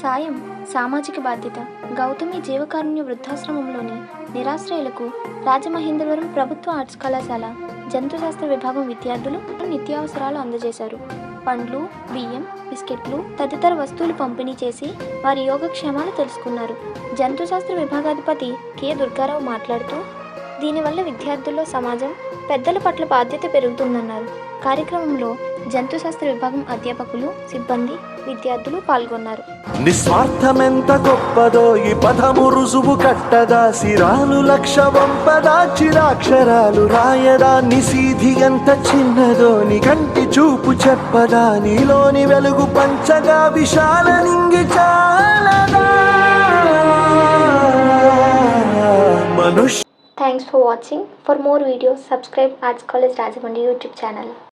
సాయం సామాజిక బాధ్యత గౌతమి జీవకారుణ్య వృద్ధాశ్రమంలోని నిరాశ్రయులకు రాజమహేంద్రవరం ప్రభుత్వ ఆర్ట్స్ కళాశాల జంతుశాస్త్ర విభాగం విద్యార్థులు నిత్యావసరాలు అందజేశారు. పండ్లు బియ్యం బిస్కెట్లు తదితర వస్తువులు పంపిణీ చేసి వారి యోగక్షేమాలు తెలుసుకున్నారు. జంతుశాస్త్ర విభాగాధిపతి కె. దుర్గారావు మాట్లాడుతూ దీనివల్ల విద్యార్థుల్లో సమాజం పెద్దల పట్ల బాధ్యత పెరుగుతుందన్నారు. కార్యక్రమంలో జంతుశాస్త్ర విభాగం అధ్యాపకులు సిబ్బంది విద్యార్థులు పాల్గొన్నారు. నిస్వార్థమెంత గొప్పదో ఈ పదము రుజువు కట్టదా. సిరాలు లక్ష వంపదా చిరాక్షరాలు రాయదా నిసీధి ఎంత చిన్నదో నీ కంటి చూపు చెప్పదా. నీలోని వెలుగు పంచగా విశాల నింగి చాలదా. మనుష్య Thanks for watching. For more videos, subscribe Arts College Rajamundi YouTube channel.